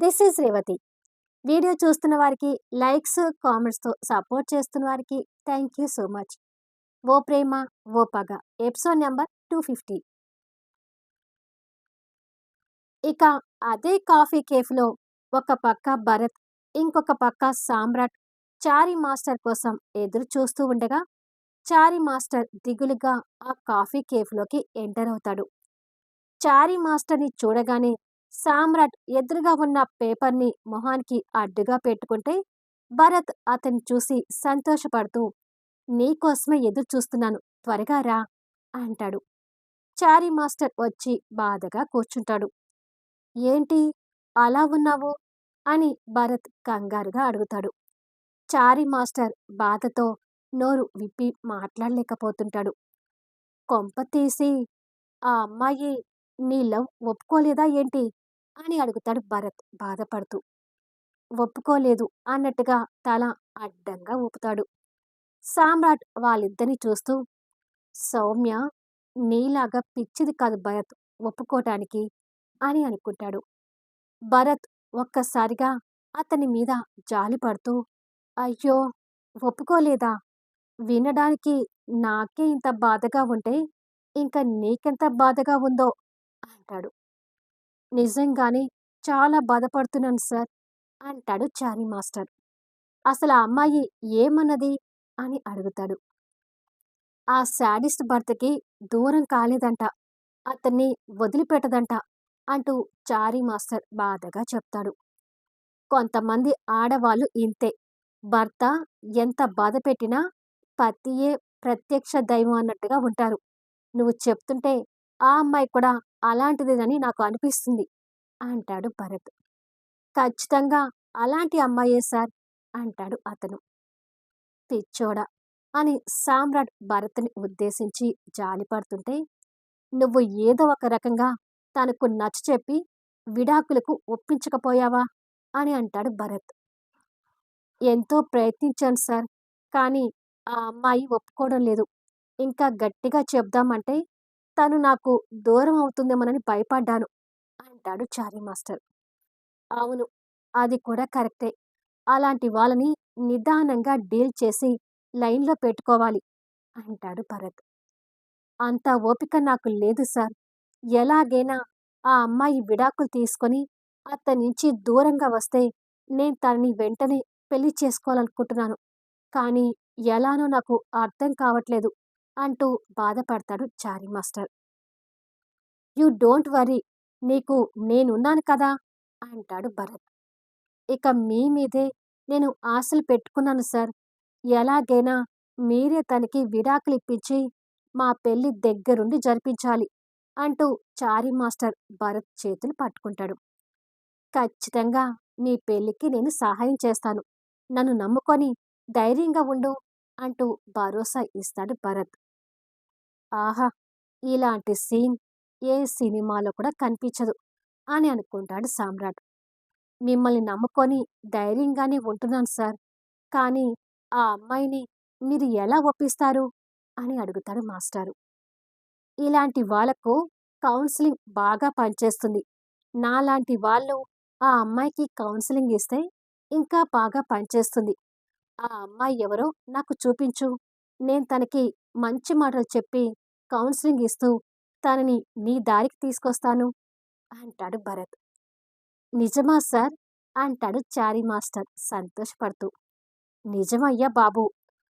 This is Revathi. Video చూస్తున్న వారికి likes కామెంట్స్తో support చేస్తున్న వారికి థ్యాంక్ యూ సో మచ్. ఓ ప్రేమ ఓ పగ. Episode number two fifty. ఇక అదే కాఫీ కేఫ్లో ఒక పక్క భరత్ ఇంకొక పక్క సామ్రాట్ చారి మాస్టర్ కోసం ఎదురు చూస్తూ ఉండగా చారి మాస్టర్ దిగులుగా ఆ కాఫీ కేఫ్లోకి ఎంటర్ అవుతాడు. చారి మాస్టర్ని చూడగానే సామ్రాట్ ఎదురుగా ఉన్న పేపర్ని మొహానికి అడ్డుగా పెట్టుకుంటే భరత్ అతన్ని చూసి సంతోషపడుతూ నీకోసమే ఎదురు చూస్తున్నాను త్వరగా రా అంటాడు. చారీ మాస్టర్ వచ్చి బాధగా కూర్చుంటాడు. ఏంటి అలా ఉన్నావు? అని భరత్ కంగారుగా అడుగుతాడు. చారీ మాస్టర్ బాధతో నోరు విప్పి మాట్లాడలేకపోతుంటాడు. కొంప తీసి ఆ అమ్మాయి నీ లవ్ ఒప్పుకోలేదా ఏంటి? అని అడుగుతాడు భరత్ బాధపడుతూ. ఒప్పుకోలేదు అన్నట్టుగా తల అడ్డంగా ఊపుతాడు. సామ్రాట్ వాళ్ళిద్దరిని చూస్తూ సౌమ్య నీలాగా పిచ్చిది కాదు భరత్ ఒప్పుకోటానికి అని అనుకుంటాడు. భరత్ ఒక్కసారిగా అతని మీద జాలి పడుతూ అయ్యో ఒప్పుకోలేదా? వినడానికి నాకే ఇంత బాధగా ఉంటే ఇంకా నీకెంత బాధగా ఉందో అంటాడు. నిజంగానే చాలా బాధపడుతున్నాను సార్ అంటాడు చారీ మాస్టర్. అసలు ఆ అమ్మాయి ఏమన్నది? అని అడుగుతాడు. ఆ శాడిస్ట్ భర్తకి దూరం కాలేదంట అతన్ని వదిలిపెట్టదంట అంటూ చారీ మాస్టర్ బాధగా చెప్తాడు. కొంతమంది ఆడవాళ్ళు ఇంతే. భర్త ఎంత బాధ పెట్టినా పతియే ప్రత్యక్ష దైవం అన్నట్టుగా ఉంటారు. నువ్వు చెప్తుంటే ఆ అమ్మాయి కూడా అలాంటిదేనని నాకు అనిపిస్తుంది అంటాడు భరత్. ఖచ్చితంగా అలాంటి అమ్మాయే సార్ అంటాడు అతను. పిచ్చోడా అని సామ్రాట్ భరత్ని ఉద్దేశించి జాలిపడుతుంటే నువ్వు ఏదో ఒక రకంగా తనకు నచ్చ చెప్పి విడాకులకు ఒప్పించకపోయావా అని అంటాడు భరత్. ఎంతో ప్రయత్నించాను సార్ కానీ ఆ అమ్మాయి ఒప్పుకోవడం లేదు. ఇంకా గట్టిగా చెప్దామంటే తను నాకు దూరం అవుతుందేమోనని భయపడ్డాను అంటాడు చారీ మాస్టర్. అవును అది కూడా కరెక్టే. అలాంటి వాళ్ళని నిదానంగా డీల్ చేసి లైన్లో పెట్టుకోవాలి అంటాడు భరత్. అంత ఓపిక నాకు లేదు సార్. ఎలాగైనా ఆ అమ్మాయి విడాకులు తీసుకొని అతని నుంచి దూరంగా వస్తే నేను తనని వెంటనే పెళ్ళి చేసుకోవాలనుకుంటున్నాను. కానీ ఎలానో నాకు అర్థం కావట్లేదు. అంటూ బాధపడతాడు Chari master. You don't worry నీకు నేనున్నాను కదా అంటాడు భరత్. ఇక మీ మీదే నేను ఆశలు పెట్టుకున్నాను సార్. ఎలాగైనా మీరే తనకి విడాకులు ఇప్పించి మా పెళ్ళి దగ్గరుండి జరిపించాలి అంటూ చారీ మాస్టర్ భరత్ చేతులు పట్టుకుంటాడు. ఖచ్చితంగా మీ పెళ్ళికి నేను సహాయం చేస్తాను. నన్ను నమ్ముకొని ధైర్యంగా ఉండు అంటూ భరోసా ఇస్తాడు భరత్. ఆహా! ఇలాంటి సీన్ ఏ సినిమాలో కూడా కనిపించదు అని అనుకుంటాడు సామ్రాట్. మిమ్మల్ని నమ్ముకొని ధైర్యంగానే ఉంటున్నాను సార్. కానీ ఆ అమ్మాయిని మీరు ఎలా ఒప్పిస్తారు? అని అడుగుతాడు మాస్టారు. ఇలాంటి వాళ్ళకు కౌన్సిలింగ్ బాగా పనిచేస్తుంది. నాలాంటి వాళ్ళు ఆ అమ్మాయికి కౌన్సిలింగ్ ఇస్తే ఇంకా బాగా పనిచేస్తుంది. ఆ అమ్మాయి ఎవరో నాకు చూపించు. నేను తనకి మంచి మాటలు చెప్పి కౌన్సిలింగ్ ఇస్తూ తనని నీ దారికి తీసుకొస్తాను అంటాడు భరత్. నిజమా సార్? అంటాడు చారీ మాస్టర్ సంతోషపడుతూ. నిజమయ్యా బాబు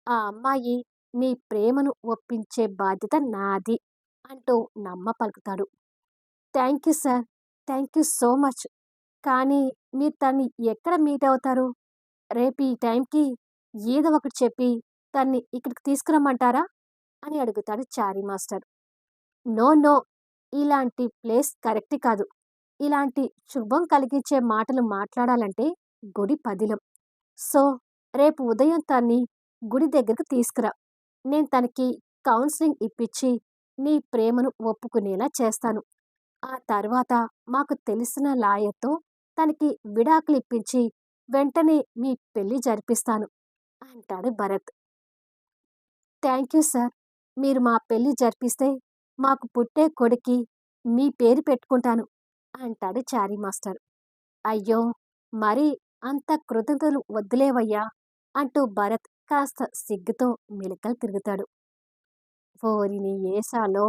ఆ అమ్మాయి నీ ప్రేమను ఒప్పించే బాధ్యత నాది అంటూ నమ్మ పలుకుతాడు. Thank you sir thank you so much. కానీ మీరు తన్ని ఎక్కడ మీట్ అవుతారు? రేపు ఈ టైంకి ఏదో ఒకటి చెప్పి తన్ని ఇక్కడికి తీసుకురమ్మంటారా? అని అడుగుతాడు చారీ మాస్టర్. నో నో ఇలాంటి ప్లేస్ కరెక్ట్ కాదు. ఇలాంటి శుభం కలిగించే మాటలు మాట్లాడాలంటే గుడి పదిలం. సో రేపు ఉదయం తన్ని గుడి దగ్గరకు తీసుకురా. నేను తనకి కౌన్సిలింగ్ ఇప్పించి నీ ప్రేమను ఒప్పుకునేలా చేస్తాను. ఆ తర్వాత మాకు తెలిసిన లాయర్తో తనకి విడాకులు ఇప్పించి వెంటనే మీ పెళ్ళి జరిపిస్తాను అంటాడు భరత్. Thank you sir. మీరు మా పెళ్ళి జరిపిస్తే మాకు పుట్టే కొడుకి మీ పేరు పెట్టుకుంటాను అంటాడు చారీ మాస్టర్. అయ్యో మరి అంత కృతజ్ఞతలు వద్దులేవయ్యా అంటూ భరత్ కాస్త సిగ్గుతో మెలికలు తిరుగుతాడు. ఓరిని ఏసాలో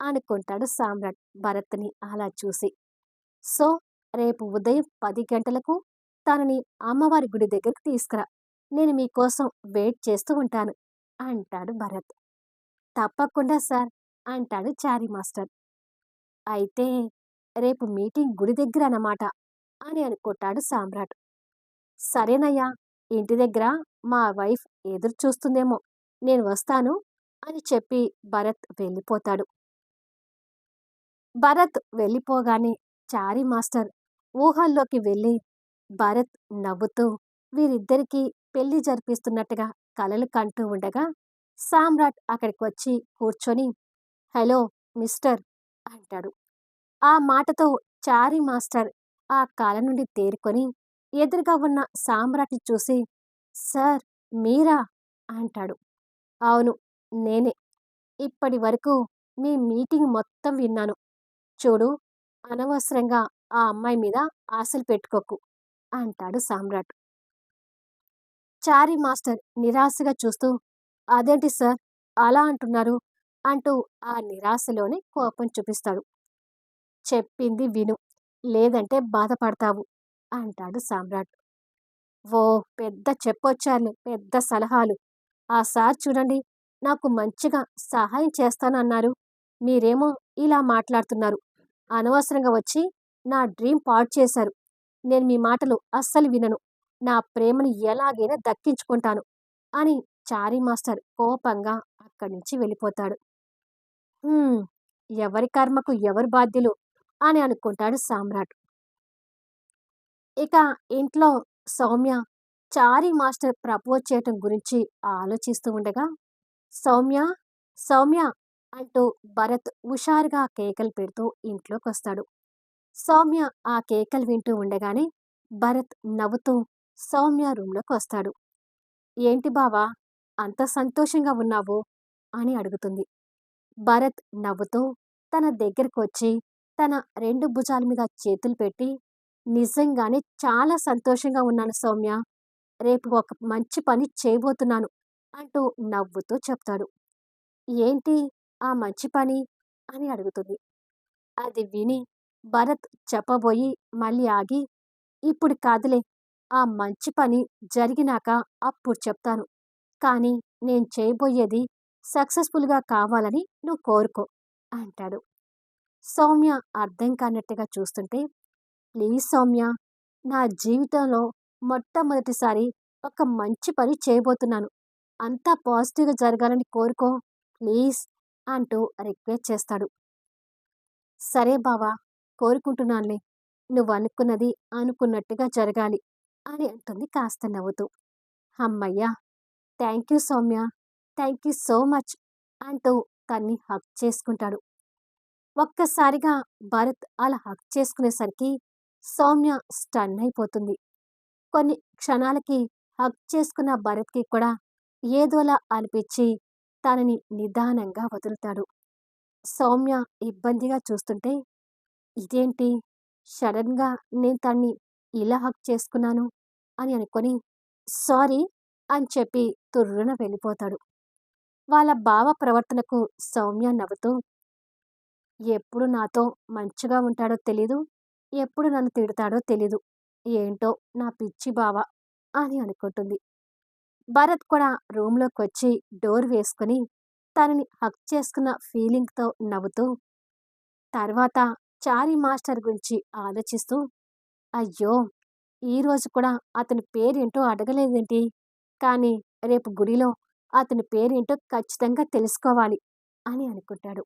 అనుకుంటాడు సామ్రాట్ భరత్ని అలా చూసి. సో రేపు ఉదయం పది గంటలకు తనని అమ్మవారి గుడి దగ్గరికి తీసుకురా నేను మీకోసం వెయిట్ చేస్తూ ఉంటాను అంటాడు భరత్. తప్పకుండా సార్ అంటాడు చారీ మాస్టర్. అయితే రేపు మీటింగ్ గుడి దగ్గర అన్నమాట అని అనుకుంటాడు సామ్రాట్. సరేనయ్యా ఇంటి దగ్గర మా వైఫ్ ఎదురు చూస్తుందేమో నేను వస్తాను అని చెప్పి భరత్ వెళ్ళిపోతాడు. భరత్ వెళ్ళిపోగానే చారీ మాస్టర్ ఊహల్లోకి వెళ్ళి భరత్ నవ్వుతూ వీరిద్దరికీ పెళ్ళి జరిపిస్తున్నట్టుగా కలలు కంటూ ఉండగా సామ్రాట్ అక్కడికి వచ్చి కూర్చొని హలో మిస్టర్ అంటాడు. ఆ మాటతో చారీ మాస్టర్ ఆ కాల నుండి తేరుకొని ఎదురుగా ఉన్న సామ్రాట్ని చూసి సార్ మీరా? అంటాడు. అవును నేనే. ఇప్పటి వరకు మీ మీటింగ్ మొత్తం విన్నాను. చూడు అనవసరంగా ఆ అమ్మాయి మీద ఆశలు పెట్టుకోకు అంటాడు సామ్రాట్. చారీ మాస్టర్ నిరాశగా చూస్తూ అదేంటి సార్? అలా అంటున్నారు అంటూ ఆ నిరాశలోనే కోపం చూపిస్తాడు. చెప్పింది విను లేదంటే బాధపడతావు అంటాడు సామ్రాట్. ఓ పెద్ద చెప్పొచ్చాను పెద్ద సలహాలు. ఆ సార్ చూడండి నాకు మంచిగా సహాయం చేస్తానన్నారు. మీరేమో ఇలా మాట్లాడుతున్నారు. అనవసరంగా వచ్చి నా డ్రీమ్ పాడు చేశారు. నేను మీ మాటలు అస్సలు వినను. నా ప్రేమను ఎలాగైనా దక్కించుకుంటాను అని చారీ మాస్టర్ కోపంగా అక్కడి నుంచి వెళ్ళిపోతాడు ఎవరి కర్మకు ఎవరు బాధ్యులు? అని అనుకుంటాడు సామ్రాట్. ఇక ఇంట్లో సౌమ్య చారీ మాస్టర్ ప్రపోజ్ చేయటం గురించి ఆలోచిస్తూ ఉండగా సౌమ్య సౌమ్య అంటూ భరత్ హుషారుగా కేకలు పెడుతూ ఇంట్లోకి వస్తాడు సౌమ్య ఆ కేకలు వింటూ ఉండగానే భరత్ నవ్వుతూ సౌమ్య రూంలోకి వస్తాడు ఏంటి బావా అంత సంతోషంగా ఉన్నావు అని అడుగుతుంది. భరత్ నవ్వుతూ తన దగ్గరకు వచ్చి తన రెండు భుజాల మీద చేతులు పెట్టి నిజంగానే చాలా సంతోషంగా ఉన్నాను సౌమ్య. రేపు ఒక మంచి పని చేయబోతున్నాను అంటూ నవ్వుతూ చెప్తాడు. ఏంటి ఆ మంచి పని? అని అడుగుతుంది. అది విని భరత్ చెప్పబోయి మళ్ళీ ఆగి ఇప్పుడు కాదులే ఆ మంచి పని జరిగినాక అప్పుడు చెప్తాను. కానీ నేను చేయబోయేది సక్సెస్ఫుల్గా కావాలని నువ్వు కోరుకో అంటాడు. సౌమ్య అర్థం కానట్టుగా చూస్తుంటే ప్లీజ్ సౌమ్య నా జీవితంలో మొట్టమొదటిసారి ఒక మంచి పని చేయబోతున్నాను. అంతా పాజిటివ్గా జరగాలని కోరుకో ప్లీజ్ అంటూ రిక్వెస్ట్ చేస్తాడు. సరే బావా కోరుకుంటున్నానులే. నువ్వు అనుకున్నది అనుకున్నట్టుగా జరగాలి అని అంటుంది కాస్త నవ్వుతూ. అమ్మయ్యా thank you Soumya. Thank you so much అంటూ తన్ని హక్ చేసుకుంటాడు. ఒక్కసారిగా భరత్ అలా హక్ చేసుకునేసరికి సౌమ్య స్టన్ అయిపోతుంది. కొన్ని క్షణాలకి హక్ చేసుకున్న భరత్కి కూడా ఏదోలా అనిపించి తనని నిదానంగా వదులుతాడు. సౌమ్య ఇబ్బందిగా చూస్తుంటే ఇదేంటి? సడన్గా నేను తన్ని ఇలా హక్ చేసుకున్నాను? అని అనుకొని సారీ అని చెప్పి తుర్రున వెళ్ళిపోతాడు. వాళ్ళ బావ ప్రవర్తనకు సౌమ్య నవ్వుతూ ఎప్పుడు నాతో మంచిగా ఉంటాడో తెలీదు ఎప్పుడు నన్ను తిడతాడో తెలీదు ఏంటో నా పిచ్చి బావ అని అనుకుంటుంది. భరత్ కూడా రూమ్లోకి వచ్చి డోర్ వేసుకుని తనని హక్ చేసుకున్న ఫీలింగ్తో నవ్వుతూ తర్వాత చారీ మాస్టర్ గురించి ఆలోచిస్తూ అయ్యో ఈరోజు కూడా అతని పేరేంటో అడగలేదేంటి? కానీ రేపు గుడిలో అతని పేరేంటో ఖచ్చితంగా తెలుసుకోవాలి అని అనుకుంటాడు.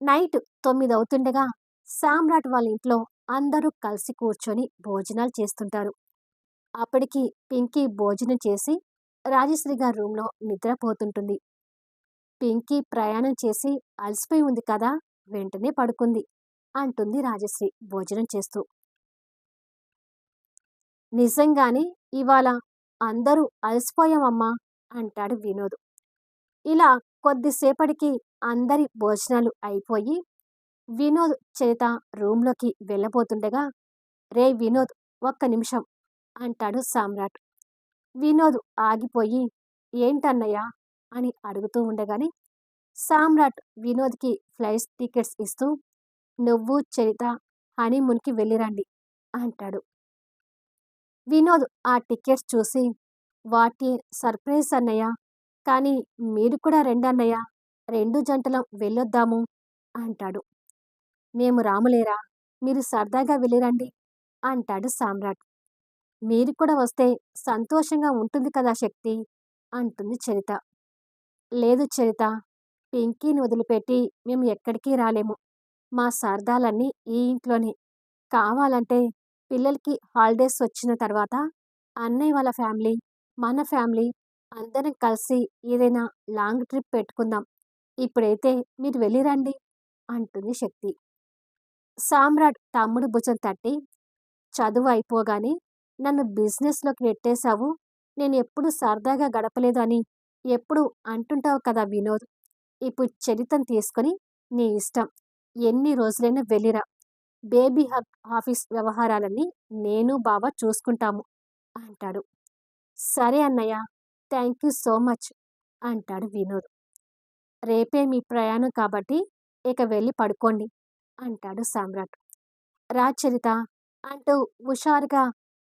నైట్ తొమ్మిది అవుతుండగా సామ్రాట్ వాళ్ళ ఇంట్లో అందరూ కలిసి కూర్చొని భోజనాలు చేస్తుంటారు. అప్పటికి పింకీ భోజనం చేసి రాజశ్రీ గారి రూమ్లో నిద్రపోతుంటుంది. పింకీ ప్రయాణం చేసి అలసిపోయి ఉంది కదా వెంటనే పడుకుంది అంటుంది రాజశ్రీ భోజనం చేస్తూ. నిజంగానే ఇవాళ అందరూ అలసిపోయామమ్మా అంటాడు వినోద్. ఇలా కొద్దిసేపటికి అందరి భోజనాలు అయిపోయి వినోద్ చేత రూంలోకి వెళ్ళబోతుండగా రే వినోద్ ఒక్క నిమిషం అంటాడు సామ్రాట్. వినోద్ ఆగిపోయి ఏంటన్నయ్యా? అని అడుగుతూ ఉండగానే సామ్రాట్ వినోద్కి ఫ్లైట్ టికెట్స్ ఇస్తూ నువ్వు చరిత హనీమూన్కి వెళ్ళిరండి అంటాడు. వినోద్ ఆ టికెట్స్ చూసి వాటి సర్ప్రైజ్ అన్నయ్య కానీ మీరు కూడా రెండన్నయ్య రెండు జంటలం వెళ్ళొద్దాము అంటాడు. మేము రాములేరా మీరు సరదాగా వెళ్ళిరండి అంటాడు సామ్రాట్. మీరు కూడా వస్తే సంతోషంగా ఉంటుంది కదా శక్తి అంటుంది చరిత. లేదు చరిత పింకీని వదిలిపెట్టి మేము ఎక్కడికి రాలేము. మా సరదాలన్నీ ఈ ఇంట్లోనే. కావాలంటే పిల్లలకి హాలిడేస్ వచ్చిన తర్వాత అన్నయ్య వాళ్ళ ఫ్యామిలీ మన ఫ్యామిలీ అందరం కలిసి ఏదైనా లాంగ్ ట్రిప్ పెట్టుకుందాం. ఇప్పుడైతే మీరు వెళ్ళిరండి అంటుంది శక్తి. సామ్రాట్ తమ్ముడు భుజం తట్టి చదువు అయిపోగానే నన్ను బిజినెస్లోకి నెట్టేశావు నేను ఎప్పుడు సరదాగా గడపలేదు అని ఎప్పుడు అంటుంటావు కదా వినోద్. ఇప్పుడు చరిత్రను తీసుకొని నీ ఇష్టం. ఎన్ని రోజులైనా వెళ్ళిరా. బేబీ ఆఫీస్ వ్యవహారాలన్నీ నేను బాబా చూసుకుంటాము అంటాడు. సరే అన్నయ్య థ్యాంక్ యూ సో మచ్ అంటాడు వినోద్. రేపే మీ ప్రయాణం కాబట్టి ఇక వెళ్ళి పడుకోండి అంటాడు సామ్రాట్. రా చరిత అంటూ హుషారుగా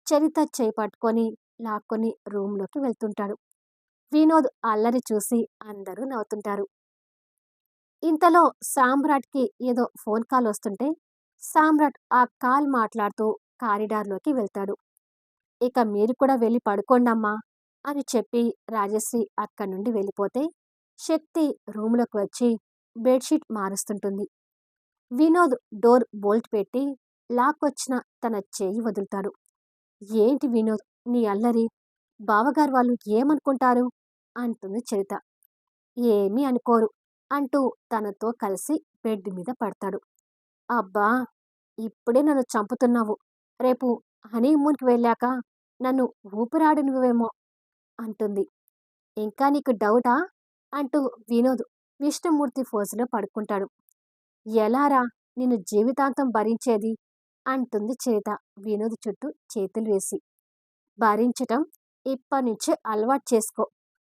చరిత చేయి పట్టుకొని లాక్కొని రూమ్లోకి వెళ్తుంటాడు. వినోద్ అల్లరి చూసి అందరూ నవ్వుతుంటారు. ఇంతలో సామ్రాట్కి ఏదో ఫోన్ కాల్ వస్తుంటే సామ్రాట్ ఆ కాల్ మాట్లాడుతూ కారిడార్లోకి వెళ్తాడు. ఇక మీరు కూడా వెళ్ళి పడుకోండమ్మా అని చెప్పి రాజశ్రీ అక్కడి నుండి వెళ్ళిపోతే శక్తి రూమ్లోకి వచ్చి బెడ్షీట్ మారుస్తుంటుంది. వినోద్ డోర్ బోల్ట్ పెట్టి లాక్ వచ్చిన తన చేయి వదులుతాడు. ఏంటి వినోద్ నీ అల్లరి? బావగారు వాళ్ళు ఏమనుకుంటారు? అంటుంది చరిత. ఏమీ అనుకోరు అంటూ తనతో కలిసి బెడ్ మీద పడతాడు. అబ్బా! ఇప్పుడే నన్ను చంపుతున్నావు. రేపు హనీమూన్కి వెళ్ళాక నన్ను ఊపిరాడినవేమో అంటుంది. ఇంకా నీకు డౌటా? అంటూ వినోద్ విష్ణుమూర్తి ఫోజులో పడుకుంటాడు. ఎలారా నిన్ను జీవితాంతం భరించేది? అంటుంది చేత వినోద్ చుట్టూ చేతులు వేసి. భరించటం ఇప్పటినుంచే అలవాటు చేసుకో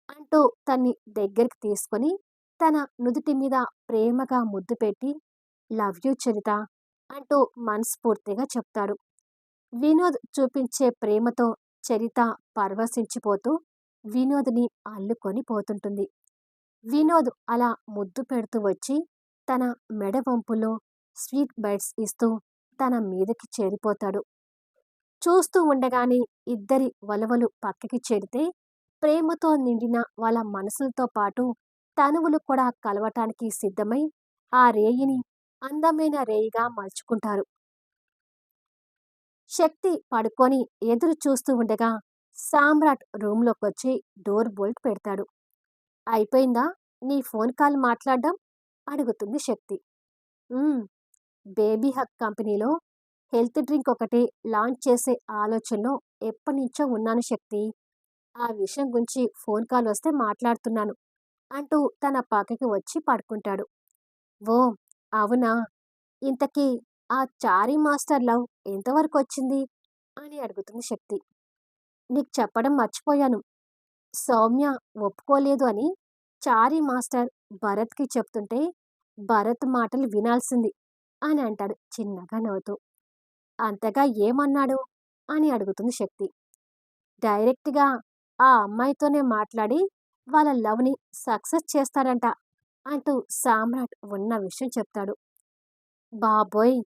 అంటూ తన్ని దగ్గరికి తీసుకొని తన నుదుటి మీద ప్రేమగా ముద్దు పెట్టి లవ్ యూ చరిత అంటూ మనస్ఫూర్తిగా చెప్తాడు. వినోద్ చూపించే ప్రేమతో చరిత పరవశించిపోతూ వినోద్ని అల్లుకొని పోతుంటుంది. వినోద్ అలా ముద్దు పెడుతూ వచ్చి తన మెడ వంపులో స్వీట్ బైట్స్ ఇస్తూ తన మీదకి చేరిపోతాడు. చూస్తూ ఉండగానే ఇద్దరి వలవలు పక్కకి చేరితే ప్రేమతో నిండిన వాళ్ళ మనసులతో పాటు తనువులు కూడా కలవటానికి సిద్ధమై ఆ రేయిని అందమైన రేయిగా మలుచుకుంటారు శక్తి పడుకొని ఎదురు చూస్తూ ఉండగా సామ్రాట్ రూమ్లోకి వచ్చి డోర్ బోల్ట్ పెడతాడు. అయిపోయిందా? నీ ఫోన్ కాల్ మాట్లాడడం? అడుగుతుంది శక్తి. బేబీ హక్ కంపెనీలో హెల్త్ డ్రింక్ ఒకటి లాంచ్ చేసే ఆలోచనలో ఎప్పటి నుంచో ఉన్నాను శక్తి. ఆ విషయం గురించి ఫోన్ కాల్ వస్తే మాట్లాడుతున్నాను అంటూ తన పక్కకి వచ్చి పడుకుంటాడు. ఓ అవునా? ఇంతకీ ఆ చారీ మాస్టర్ లవ్ ఎంతవరకు వచ్చింది? అని అడుగుతుంది శక్తి. నీకు చెప్పడం మర్చిపోయాను. సౌమ్య ఒప్పుకోలేదు అని చారీ మాస్టర్ భరత్కి చెప్తుంటే భరత్ మాటలు వినాల్సింది అని అంటాడు చిన్నగా నవ్వుతూ. అంతగా ఏమన్నాడు? అని అడుగుతుంది శక్తి. డైరెక్ట్గా ఆ అమ్మాయితోనే మాట్లాడి వాళ్ళ లవ్ని సక్సెస్ చేస్తాడంట అంటూ సామ్రాట్ ఉన్న విషయం చెప్తాడు. బాబోయ్!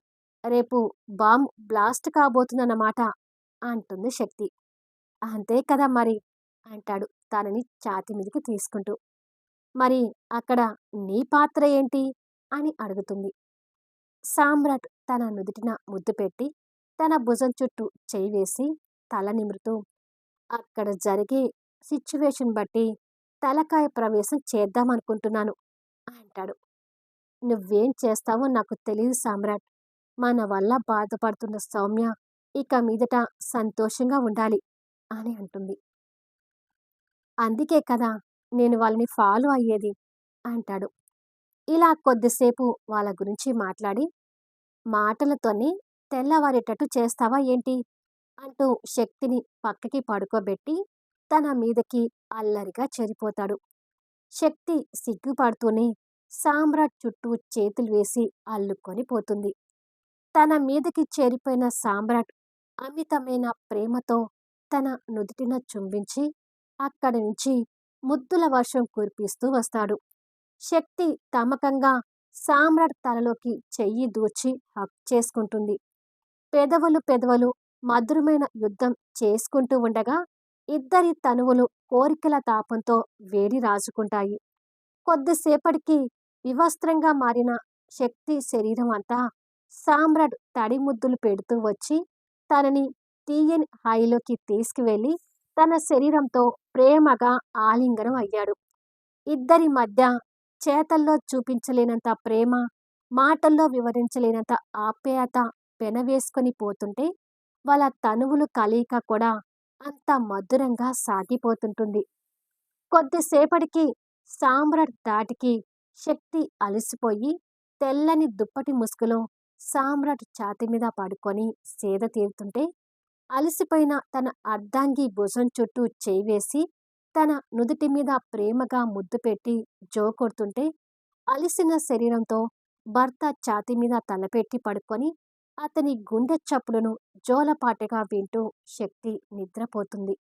రేపు బాంబ్ బ్లాస్ట్ కాబోతుందన్నమాట అంటుంది శక్తి. అంతే కదా మరి అంటాడు తనని ఛాతి మీదకి తీసుకుంటూ. మరి అక్కడ నీ పాత్ర ఏంటి అని అడుగుతుంది. సామ్రాట్ తన నుదుటిన ముద్దు పెట్టి తన భుజం చుట్టూ చేయి వేసి తల నిమురుతూ అక్కడ జరిగే సిచ్యువేషన్ బట్టి తలకాయ ప్రవేశం చేద్దామనుకుంటున్నాను. అంటాడు. నువ్వేం చేస్తావో నాకు తెలియదు సామ్రాట్. మన వల్ల బాధపడుతున్న సౌమ్య ఇక మీదట సంతోషంగా ఉండాలి అని అంటుంది. అందుకే కదా నేను వాళ్ళని ఫాలో అయ్యేది అంటాడు. ఇలా కొద్దిసేపు వాళ్ళ గురించి మాట్లాడి మాటలతోనే తెల్లవారేటట్టు చేస్తావా ఏంటి? అంటూ శక్తిని పక్కకి పడుకోబెట్టి తన మీదకి అల్లరిగా చెరిపోతాడు. శక్తి సిగ్గుపడుతూనే సామ్రాట్ చుట్టూ చేతులు వేసి అల్లుకొని పోతుంది. తన మీదకి చేరిపోయిన సామ్రాట్ అమితమైన ప్రేమతో తన నుదుటిన చుంబించి అక్కడి నుంచి ముద్దుల వర్షం కురిపిస్తూ వస్తాడు. శక్తి తమకంగా సామ్రాట్ తలలోకి చెయ్యి దూర్చి హక్ చేసుకుంటుంది. పెదవులు పెదవులు మధురమైన యుద్ధం చేసుకుంటూ ఉండగా ఇద్దరి తనువులు కోరికల తాపంతో వేడి రాజుకుంటాయి. కొద్దిసేపటికి వివస్త్రంగా మారిన శక్తి శరీరం అంతా సామ్రాట్ తడి ముద్దులు పెడుతూ వచ్చి తనని తీయని హాయిలోకి తీసుకువెళ్ళి తన శరీరంతో ప్రేమగా ఆలింగనం అయ్యాడు. ఇద్దరి మధ్య చేతల్లో చూపించలేనంత ప్రేమ మాటల్లో వివరించలేనంత ఆప్యాయత పెనవేసుకొని పోతుంటే వాళ్ళ తనువులు కలయిక కూడా అంత మధురంగా సాగిపోతుంటుంది. కొద్దిసేపటికి సామ్రాట్ దాటికి శక్తి అలసిపోయి తెల్లని దుప్పటి ముసుగులో సామ్రాట్ ఛాతి మీద పడుకొని సేద తీరుతుంటే అలసిపోయిన తన అర్ధాంగి భుజం చుట్టూ చేయివేసి తన నుదుటి మీద ప్రేమగా ముద్దు పెట్టి జో కొడుతుంటే అలిసిన శరీరంతో భర్త ఛాతి మీద తలపెట్టి పడుకొని అతని గుండె చప్పుడును జోలపాటగా వింటూ శక్తి నిద్రపోతుంది.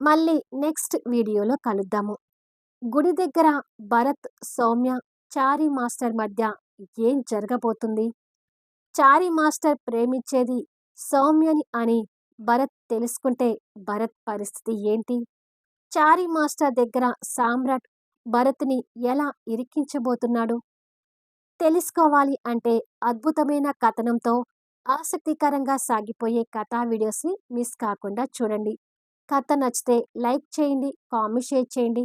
మళ్ళీ నెక్స్ట్ వీడియోలో కలుద్దాము. గుడి దగ్గర భరత్ సౌమ్య చారీ మాస్టర్ మధ్య ఏం జరగబోతుంది? చారీ మాస్టర్ ప్రేమించేది సౌమ్యని అని భరత్ తెలుసుకుంటే భరత్ పరిస్థితి ఏంటి? చారీ మాస్టర్ దగ్గర సామ్రాట్ భరత్ని ఎలా ఇరికించబోతున్నాడు? తెలుసుకోవాలి అంటే అద్భుతమైన కథనంతో ఆసక్తికరంగా సాగిపోయే కథా వీడియోస్ని మిస్ కాకుండా చూడండి. కథ నచ్చితే లైక్ చేయండి కామెంట్ షేర్ చేయండి.